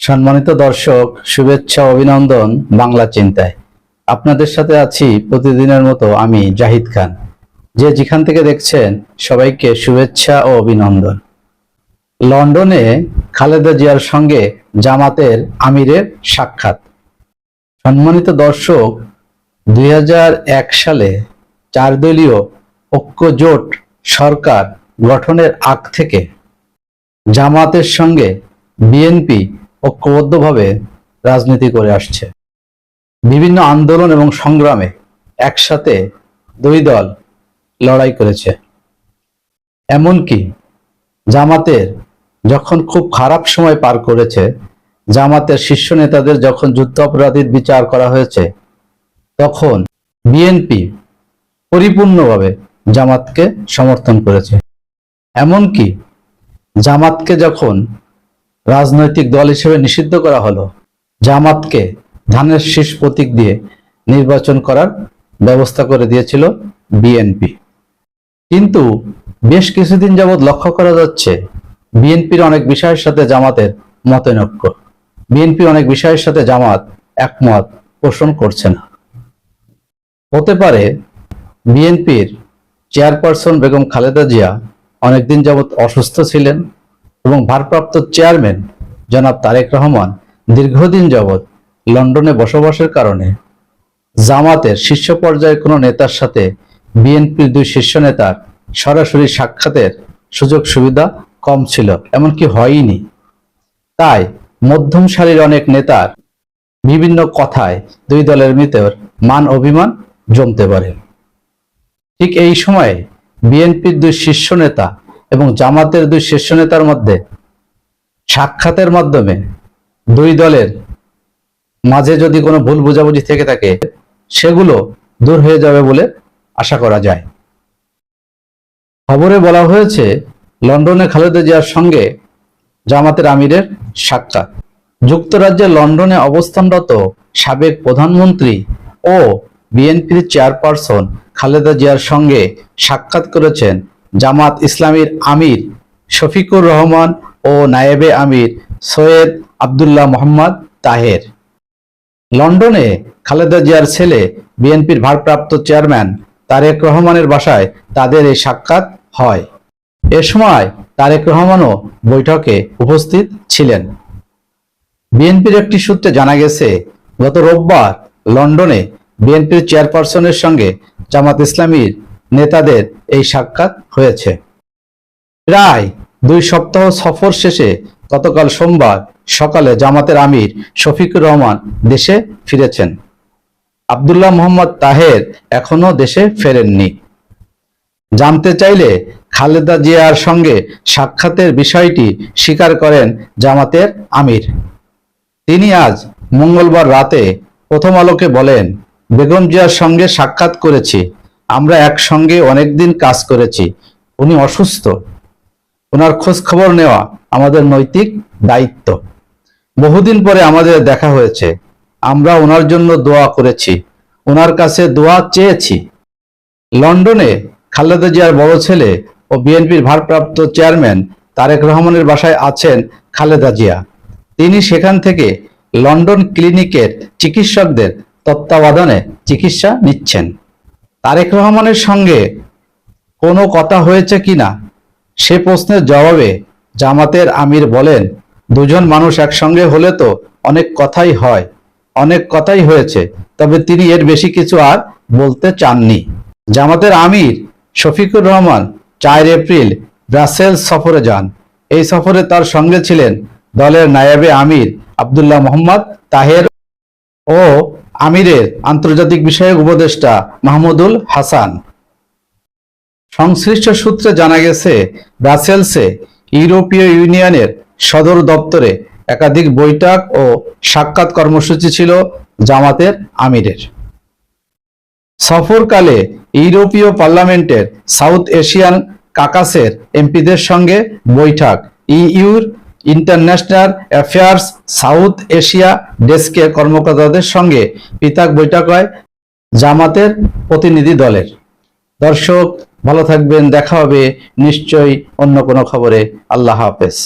সম্মানিত দর্শক, শুভেচ্ছা, অভিনন্দন বাংলা চিন্তায়। আপনাদের সাথে আছি প্রতিদিনের মতো আমি জাহিদ খান। যে যেখান থেকে দেখছেন, সবাইকে শুভেচ্ছা ও অভিনন্দন। লন্ডনে খালেদা জিয়ার সঙ্গে জামাতের আমিরের সাক্ষাৎ। সম্মানিত দর্শক, দুই হাজার এক সালে চার দলীয় ঐক্য জোট সরকার গঠনের আগ থেকে জামাতের সঙ্গে বিএনপি ঐক্যবদ্ধভাবে রাজনীতি করে আসছে। বিভিন্ন আন্দোলন এবং সংগ্রামে একসাথে দুই দল লড়াই করেছে। এমনকি জামাতের যখন খুব খারাপ সময় পার করেছে, জামাতের শীর্ষ নেতাদের যখন যুদ্ধাপরাধীর বিচার করা হয়েছে, তখন বিএনপি পরিপূর্ণভাবে জামাতকে সমর্থন করেছে। এমনকি জামাতকে যখন রাজনৈতিক দল হিসেবে নিষিদ্ধ করা হলো। জামাতকে ধানের শীষ প্রতীক দিয়ে নির্বাচন করার ব্যবস্থা করে দিয়েছিল বিএনপি। কিন্তু বেশ কিছুদিন যাবৎ লক্ষ্য করা যাচ্ছে, বিএনপির অনেক বিষয়ের সাথে জামাতের মতৈনক্য। বিএনপি অনেক বিষয়ের সাথে জামাত একমত পোষণ করছে না। হতে পারে বিএনপির চেয়ারপারসন বেগম খালেদা জিয়া অনেকদিন যাবৎ অসুস্থ ছিলেন এবং ভারপ্রাপ্ত চেয়ারম্যান জনাব তারেক রহমান দীর্ঘদিন যাবৎ লন্ডনে বসবাসের কারণে জামাতের শীর্ষ পর্যায়ের কোনো নেতার সাথে বিএনপির দুই শীর্ষ নেতার সরাসরি সাক্ষাতের সুযোগ সুবিধা কম ছিল, এমনকি হয়নি তাই মধ্যম সারির অনেক নেতার বিভিন্ন কথায় দুই দলের ভিতর মান অভিমান জমতে পারে। ঠিক এই সময়ে বিএনপির দুই শীর্ষ নেতা এবং জামাতের দুই শীর্ষ নেতার মধ্যে সাক্ষাতের মাধ্যমে দুই দলের মাঝে যদি কোনো ভুল বোঝাবুঝি থেকে থাকে, সেগুলো দূর হয়ে যাবে বলে আশা করা যায়। খবরে বলা হয়েছে, লন্ডনে খালেদা জিয়ার সঙ্গে জামাতের আমিরের সাক্ষাৎ। যুক্তরাজ্যের লন্ডনে অবস্থানরত সাবেক প্রধানমন্ত্রী ও বিএনপির চেয়ারপারসন খালেদা জিয়ার সঙ্গে সাক্ষাৎ করেছেন জামাত ইসলামীর আমির শফিকুর রহমান ও নায়েবে আমির সৈয়দ আবদুল্লাহ মোহাম্মদ তাহের। লন্ডনে খালেদা জিয়ার ছেলে বিএনপির ভারপ্রাপ্ত চেয়ারম্যান তারেক রহমানের বাসায় তাদের এই সাক্ষাৎ হয়। এ সময় তারেক রহমানও বৈঠকে উপস্থিত ছিলেন। বিএনপির একটি সূত্রে জানা গেছে, গত রোববার লন্ডনে বিএনপির চেয়ারপারসনের সঙ্গে জামাত ইসলামীর নেতাদের এই সাক্ষাৎ হয়েছে। প্রায় দুই সপ্তাহ সফর শেষে গতকাল সোমবার সকালে জামাতের আমির শফিকুর রহমান দেশে ফিরেছেন। আবদুল্লাহ মোহাম্মদ তাহের এখনও দেশে ফেরেননি। জানতে চাইলে খালেদা জিয়ার সঙ্গে সাক্ষাতের বিষয়টি স্বীকার করেন জামাতের আমির। তিনি আজ মঙ্গলবার রাতে প্রথম আলোকে বলেন, বেগম জিয়ার সঙ্গে সাক্ষাৎ করেছি। আমরা একসঙ্গে অনেকদিন কাজ করেছি। উনি অসুস্থ। ওনার খোঁজ খবর নেওয়া আমাদের নৈতিক দায়িত্ব। বহুদিন পরে আমাদের দেখা হয়েছে। আমরা ওনার জন্য দোয়া করেছি। ওনার কাছে দোয়া চেয়েছি। লন্ডনে খালেদা জিয়ার বড় ছেলে ও বিএনপির ভারপ্রাপ্ত চেয়ারম্যান তারেক রহমানের বাসায় আছেন খালেদা জিয়া। তিনি সেখান থেকে লন্ডন ক্লিনিকের চিকিৎসকদের তত্ত্বাবধানে চিকিৎসা নিচ্ছেন। তারেক রহমানের সঙ্গে কোনো কথা হয়েছে কিনা সে প্রশ্নের জবাবে জামাতের আমির বলেন, দুজন মানুষ একসঙ্গে হলে তো অনেক কথাই হয়, অনেক কথাই হয়েছে, তবে তিনি এর বেশি কিছু আর বলতে চাননি। জামাতের আমির শফিকুর রহমান চার এপ্রিল ব্রাসেলস সফরে যান। এই সফরে তার সঙ্গে ছিলেন দলের নায়াবে আমির আবদুল্লাহ মোহাম্মদ তাহের ও আমিরের আন্তর্জাতিক বিষয়ক উপদেষ্টা মাহমুদুল হাসান। সংশ্লিষ্ট সূত্রে জানা গেছে, ব্রাসেলসে ইউরোপীয় ইউনিয়নের সদর দপ্তরে একাধিক বৈঠক ও সাক্ষাৎ কর্মসূচি ছিল জামাতের আমিরের। সফরকালে ইউরোপীয় পার্লামেন্টের সাউথ এশিয়ান কাকাসের এমপিদের সঙ্গে বৈঠক, ইইউর ইন্টারন্যাশনাল অ্যাফেয়ার্স সাউথ এশিয়া ডেস্কের কর্মকর্তাদের সঙ্গে পৃথক বৈঠক হয় জামাতের প্রতিনিধি দলের। দর্শক, ভালো থাকবেন, দেখা হবে নিশ্চয়ই অন্য কোনো খবরে। আল্লাহ হাফেজ।